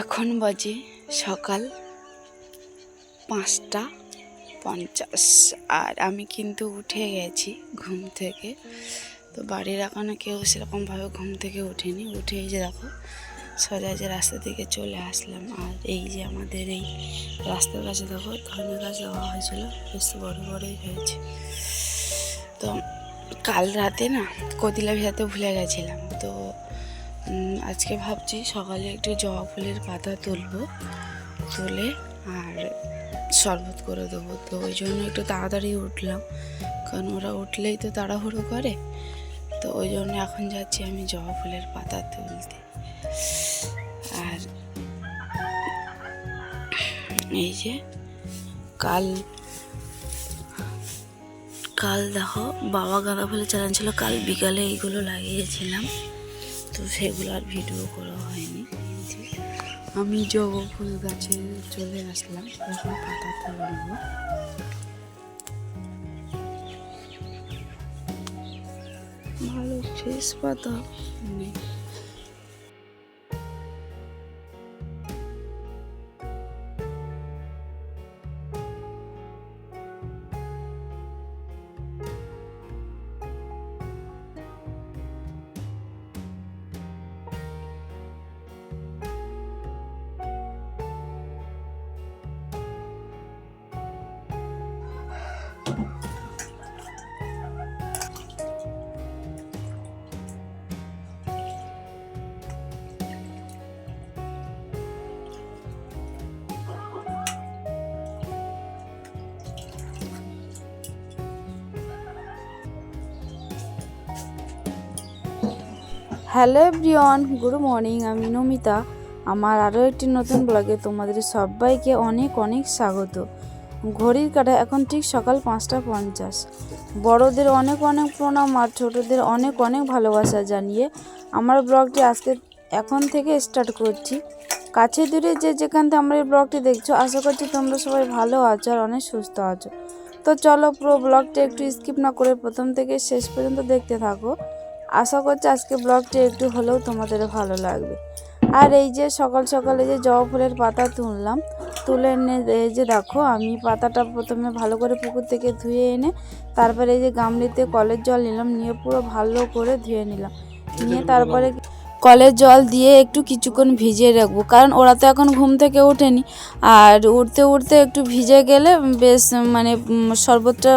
এখন বাজে সকাল পাঁচটা পঞ্চাশ। আর আমি কিন্তু উঠে গেছি ঘুম থেকে। তো বাড়ির এখনও কেউ সেরকমভাবে ঘুম থেকে ওঠেনি। উঠে এই যে দেখো, সোজা যে রাস্তা থেকে চলে আসলাম। আর এই যে আমাদের এই রাস্তার কাছে দেখো ধনে গাছ দেওয়া হয়েছিল, বেশ বড় বড়ই হয়েছে। তো কাল রাতে না কদিলা ভেজাতে ভুলে গেছিলাম। তো আজকে ভাবছি সকালে একটু জবা ফুলের পাতা তুলবো, তুলে আর শরবত করে দেবো। তো ওই জন্য একটু তাড়াতাড়ি উঠলাম, কারণ ওরা উঠলেই তো তাড়াহুড়ো করে। তো ওই জন্য এখন যাচ্ছি আমি জবা ফুলের পাতা তুলতে। আর এই যে কাল কাল দেখো, বাবা গাঁদা ফুলের চালান ছিল, কাল বিকালে এইগুলো লাগিয়েছিলাম। তো সেগুলো আর ভিডিও করা হয়নি। আমি জবা ফুল গাছে চলে আসলাম, এখন পাতা তুলে ভালো ফ্রেশ পাতা। হ্যালো এভরিওয়ান, গুড মর্নিং, আমি নমিতা। আমার আরও একটি নতুন ব্লগে তোমাদের সবাইকে অনেক অনেক স্বাগত। ঘড়ির কাটা এখন ঠিক সকাল পাঁচটা পঞ্চাশ। বড়দের অনেক অনেক প্রণাম আর ছোটদের অনেক অনেক ভালোবাসা জানিয়ে আমার ব্লগটি আজকে এখন থেকে স্টার্ট করছি। কাছে দূরে যে যেখান থেকে আমার এই ব্লগটি দেখছ, আশা করছি তোমরা সবাই ভালো আছো আর অনেক সুস্থ আছো। তো চলো পুরো ব্লগটা একটু স্কিপ না করে প্রথম থেকে শেষ পর্যন্ত দেখতে থাকো। আশা করছি আজকে ব্লগটি একটু হলেও তোমাদের ভালো লাগবে। আর এই যে সকাল সকালে যে জবা ফুলের পাতা তুললাম তুলে এনে এই যে দেখো আমি পাতাটা প্রথমে ভালো করে পুকুর থেকে ধুয়ে এনে তারপরে এই যে গামলিতে কলের জল নিলাম নিয়ে পুরো ভালো করে ধুয়ে নিলাম। নিয়ে তারপরে কলের জল দিয়ে একটু কিছুক্ষণ ভিজিয়ে রাখব কারণ ওরা তো এখন ঘুম থেকে ওঠেনি। আর উঠতে উঠতে একটু ভিজে গেলে বেশ মানে শরবতটা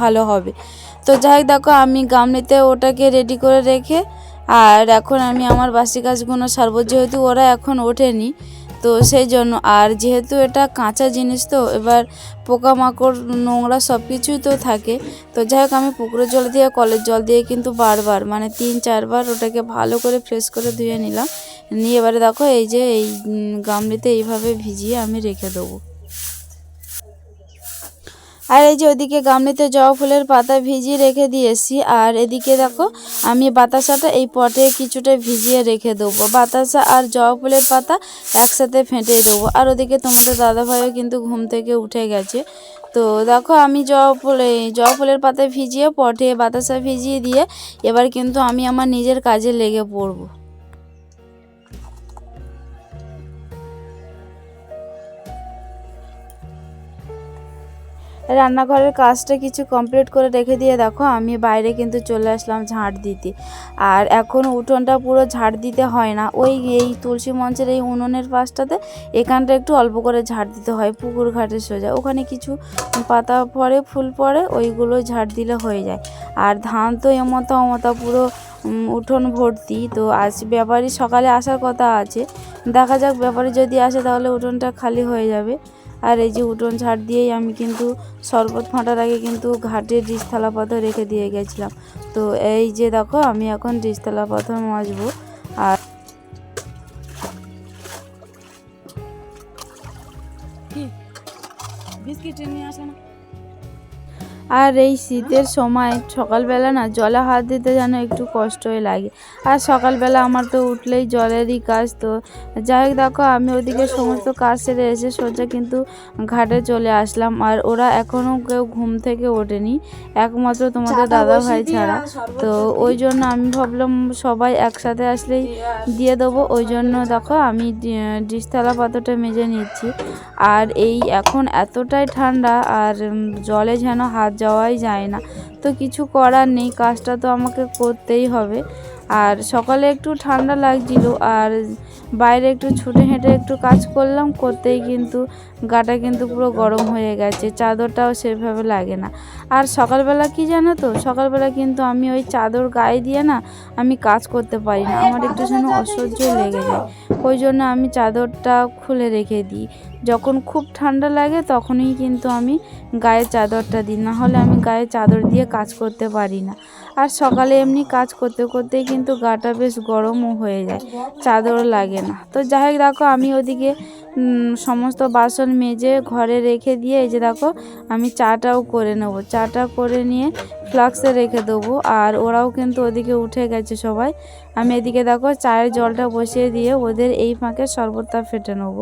ভালো হবে। তো যাই দেখো, আমি গামলিতে ওটাকে রেডি করে রেখে, আর এখন আমি আমার বাসি কাজগুলো সারবো, যেহেতু ওরা এখন ওঠেনি, তো সেই জন্য, আর যেহেতু এটা কাঁচা জিনিস তো, এবার পোকামাকড়, নোংরা সব কিছুই তো থাকে, তো যাই হোক, আমি পুকুরের জল দিয়ে, কলের জল দিয়ে কিন্তু বারবার মানে তিন, চারবার ওটাকে ভালো করে ফ্রেশ করে ধুয়ে নিলাম, নিয়ে এবারে দেখো, এই যে, এই গামলিতে এইভাবে ভিজিয়ে আমি রেখে দেবো। আর এই যে ওদিকে গামলিতে জবা ফুলের পাতা ভিজিয়ে রেখে দিয়েছি। আর এদিকে দেখো, আমি বাতাসাটা এই পটে কিছুটা ভিজিয়ে রেখে দেবো। বাতাসা আর জবা ফুলের পাতা একসাথে ফেটে দেবো। আর ওদিকে তোমাদের দাদাভাইও কিন্তু ঘুম থেকে উঠে গেছে। তো দেখো, আমি জবা ফুল জবা ফুলের পাতা ভিজিয়ে পটে বাতাসা ভিজিয়ে দিয়ে এবার কিন্তু আমি আমার নিজের কাজে লেগে পড়ব। রান্নাঘরের কাজটা কিছু কমপ্লিট করে রেখে দিয়ে দেখো, আমি বাইরে কিন্তু চলে আসলাম ঝাঁট দিতে। আর এখন উঠোনটা পুরো ঝাড় দিতে হয় না। ওই এই তুলসী মঞ্চের এই উনুনের পাশটাতে এখানটা একটু অল্প করে ঝাড় দিতে হয়, পুকুর ঘাটে সোজা। ওখানে কিছু পাতা পড়ে, ফুল পড়ে, ওইগুলো ঝাড় দিলে হয়ে যায়। আর ধান তো এমতা অমতা পুরো উঠোন ভর্তি। তো আজ ব্যাপারী সকালে আসার কথা আছে। দেখা যাক ব্যাপারী যদি আসে তাহলে উঠোনটা খালি হয়ে যাবে। আর এই যে উঠোন ঝাড় দিয়েই আমি কিন্তু শরবত ফাঁটার আগে কিন্তু ঘাটে ডিস থালা পাথর রেখে দিয়ে গেছিলাম। তো এই যে দেখো, আমি এখন ডিস থালা পাথর মাজবো। আর বিস্কিট নিয়ে আসে না? আর এই শীতের সময় সকালবেলা না জলে হাত দিতে যেন একটু কষ্টই লাগে। আর সকালবেলা আমার তো উঠলেই জলেরই কাজ তো। যাই হোক দেখো আমি ওদিকে সমস্ত কাজ সেরে এসে সোজা কিন্তু ঘাটে চলে আসলাম। আর ওরা এখনও কেউ ঘুম থেকে ওঠেনি একমাত্র তোমাদের দাদা ভাই ছাড়া। তো ওই জন্য আমি ভাবলাম সবাই একসাথে আসলেই দিয়ে দেবো। ওই জন্য দেখো আমি ডি- ডিশ থালা পাত্রটা মেজে নিচ্ছি। আর এই এখন এতটাই ঠান্ডা আর জলে যেন হাত যাওয়াই যায় না। তো কিছু করার নেই, কাজটা তো আমাকে করতেই হবে। আর সকালে একটু ঠান্ডা লাগছিল, আর বাইরে একটু ছুটে হেঁটে একটু কাজ করলাম, করতেই কিন্তু গাটা কিন্তু পুরো গরম হয়ে গেছে, চাদরটাও সেভাবে লাগে না। আর সকালবেলা কি জানো তো? সকালবেলা কিন্তু আমি ওই চাদর গায়ে দিয়ে না আমি কাজ করতে পারি না, আমার একটু যেন অসহ্য লেগে যায়। ওই জন্য আমি চাদরটা খুলে রেখে দিই। যখন খুব ঠান্ডা লাগে তখনই কিন্তু আমি গায়ে চাদরটা দিই না হলে আমি গায়ে চাদর দিয়ে কাজ করতে পারি না। আর সকালে এমনি কাজ করতে করতেই কিন্তু গাটা বেশ গরমও হয়ে যায়। চাদর লাগে না। তো যাই হোক, দেখো, আমি ওদিকে সমস্ত বাসন মেজে ঘরে রেখে দিয়ে, এই যে দেখো, আমি চাটাও করে নেব। চাটা করে নিয়ে ফ্লাক্সে রেখে দেবো। আর ওরাও কিন্তু ওদিকে উঠে গেছে সবাই। আমি এদিকে দেখো, চায়ের জলটা বসিয়ে দিয়ে ওদের এই ফাঁকে শরবতটা ফেটে নেব।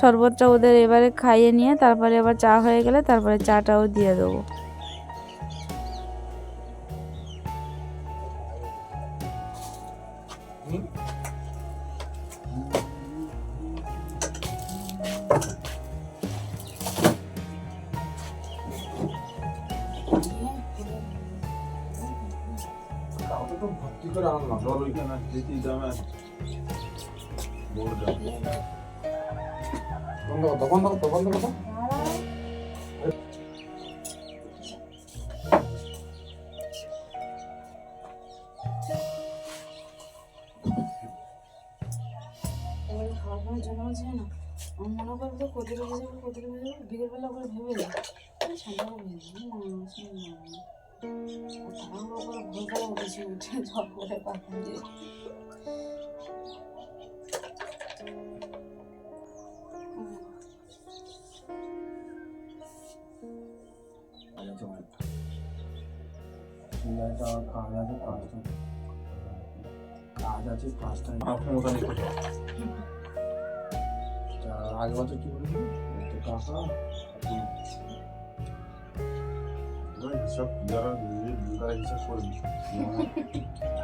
শরবতটা ওদের এবারে খাইয়ে নিয়ে, তারপরে এবার চা হয়ে গেলে তারপরে চাটাও দিয়ে দেবো। তো ভর্তি করে আনলাম জল ওইখানে দেখি দামে। বোর্ড দাও। বন্ধ করতো বন্ধ করতো বন্ধ করতো এবারে খাওয়ার পরে জন্য বলছে না আমি মনে করব তো কোথায় বেজে যাব কোথায় বেজে যাব বিকেলবেলা করে ভেবে যাই সন্ধ্যা করে না শুনে না তাড়াহুড়ো করে ভোরবেলা উঠেছি উঠে জল করে পাখি দিয়ে কাজ আছে অনেকটা চিল্লাইটা আমার কাজ আছে কাজটা কাজ আছে কাজটা আপনি ওখানে কোথাও। আগে বছর কি বলেছিল তো টাকা হিসাব যারা তারা হিসাব।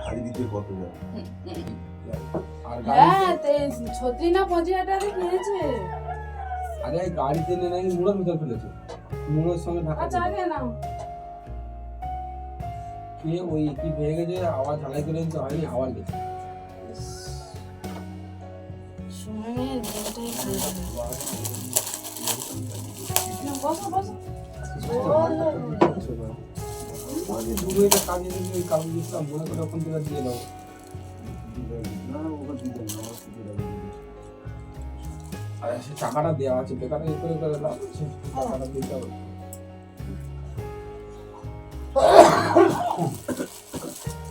হাড়ি দিতে কত যায়? হ্যাঁ ছত্রি না পঁচিশ হাজার কিনেছে। আরে গাড়িতে নিয়ে নাকি মুড়োর ভিতর ফেলেছে। মুড়োর সঙ্গে ঢাকা আচ্ছা। না কে ওই কি ভেঙে গেছে? আবার ঝালাই করে দিতে হয়নি আবার গেছে। সময়ের দিনটাই বসো বসো আমাদের দূরে একটা কাজে যদি ওই কাজ দিচ্ছিলাম মনে করে ওখান থেকে দিয়ে দাও। না। আর সে টাকাটা দেওয়া আছে বেকার এ করে করে লাভ আছে টাকাটা দিতে হবে।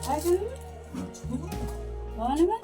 আর কেন বাবা নেবে?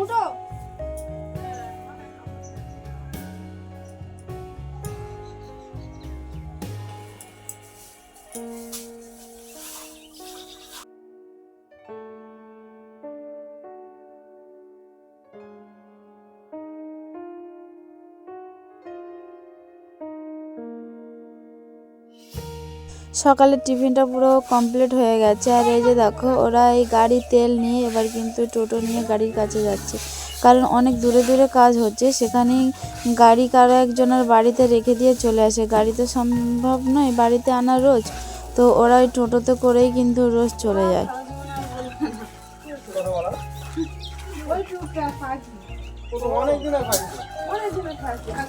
তিন মুঠো সকালের টিফিনটা পুরো কমপ্লিট হয়ে গেছে। আর এই যে দেখো ওরা এই গাড়ি তেল নিয়ে এবার কিন্তু টোটো নিয়ে গাড়ির কাছে যাচ্ছে। কারণ অনেক দূরে দূরে কাজ হচ্ছে সেখানেই গাড়ি কারও একজনের বাড়িতে রেখে দিয়ে চলে আসে। গাড়ি তো সম্ভব নয় বাড়িতে আনা রোজ তো ওরা ওই টোটোতে করেই কিন্তু রোজ চলে যায়। তাহলে কেউ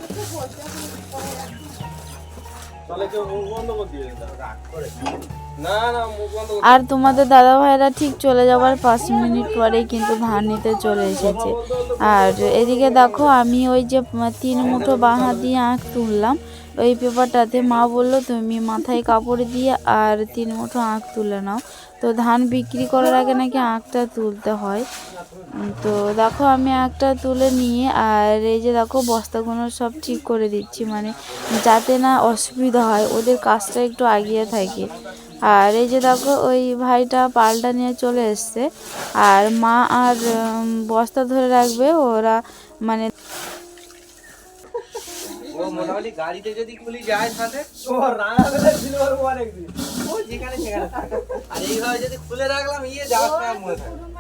মুখ বন্ধ আর তোমাদের দাদা ভাইরা ঠিক চলে যাওয়ার পাঁচ মিনিট পরেই কিন্তু ধান নিতে চলে এসেছে। আর এদিকে দেখো, আমি ওই যে তিন মুঠো বাঁহা দিয়ে আঁক তুললাম। ওই পেপারটাতে মা বলল, তুমি মাথায় কাপড় দিয়ে আর তিন মুঠো আঁক তুলে নাও। তো ধান বিক্রি করার আগে নাকি আঁখটা তুলতে হয়। তো দেখো আমি আঁখটা তুলে নিয়ে আর এই যে দেখো বস্তাগুলো সব ঠিক করে দিচ্ছি মানে যাতে না অসুবিধা হয়, ওদের কাজটা একটু আগিয়ে থাকে। আর এই যে দেখো ওই ভাইটা পাল্টা নিয়ে চলে এসছে। আর মা আর বস্তা ধরে রাখবে, ওরা মানে মোটামুটি গাড়িতে যদি খুলি যায় সাথে ও অনেকদিন ও যেখানে সেখানে আর এইভাবে যদি খুলে রাখলাম ইয়ে যাওয়ার সময় মনে থাকে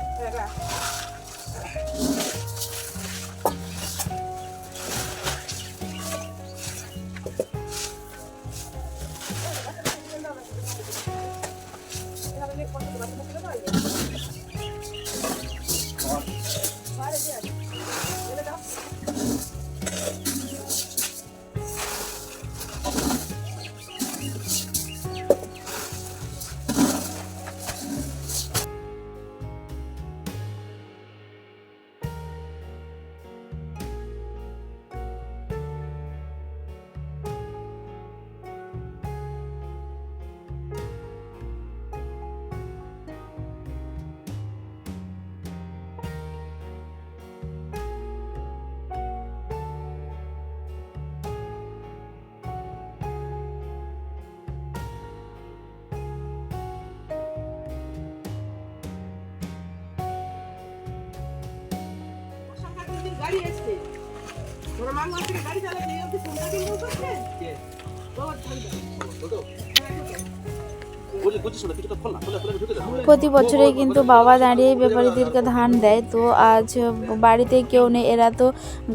গাড়ি ওরা মাং মাস থেকে গাড়ি চালাতে অবধি ফোনটা কিনবো করছে প্রতি বছরেই কিন্তু বাবা দাঁড়িয়ে ব্যাপারীদেরকে ধান দেয় তো আজ বাড়িতে কেউ নেই এরা তো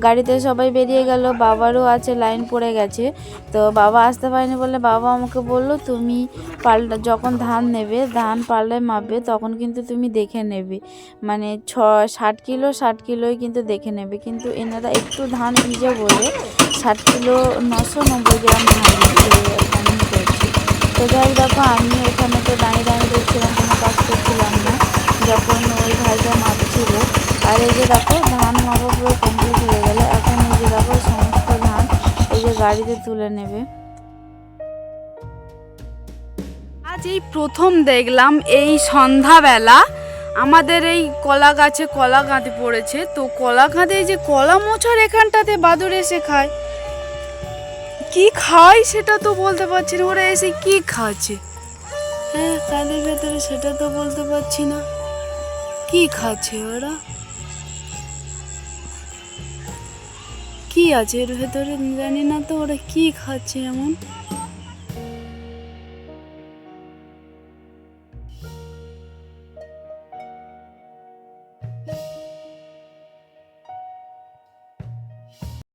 গাড়িতে সবাই বেরিয়ে গেল বাবারও আছে লাইন পড়ে গেছে তো বাবা আসতে পারেনি বলে বাবা আমাকে বলল তুমি পাল্টা যখন ধান নেবে ধান পাল্লায় মাপবে তখন কিন্তু তুমি দেখে নেবে মানে ছ ষাট কিলো ষাট কিলোই কিন্তু দেখে নেবে কিন্তু এনারা একটু ধান ভিজে বলে ষাট কিলো নশো নব্বই গ্রাম ধান তো যাই দেখো, আমি ওখানে তো দাঁড়িয়ে দাঁড়িয়ে দেখছিলাম, কোনো কাজ করছিলাম না, যখন ওই ভাইটা মাপছিল আর এই যে দেখো, ধান মাপা পুরো কমপ্লিট হয়ে গেলে। এখন এই যে দেখো, সমস্ত ধান এই যে গাড়িতে তুলে নেবে। আজ এই প্রথম দেখলাম এই সন্ধ্যাবেলা আমাদের এই কলা গাছে কলা গাঁতে পড়েছে। তো কলা গাঁতে যে কলা মোচার এখানটাতে বাদুর এসে খায়। কি খায় সেটা তো বলতে পারছি না। ওরা এসে কি খাচ্ছে? হ্যাঁ কাদের ভেতরে সেটা তো বলতে পারছি না। কি খাচ্ছে ওরা? কি আছে এর ভেতরে? জানি না তো ওরা কি খাচ্ছে এমন।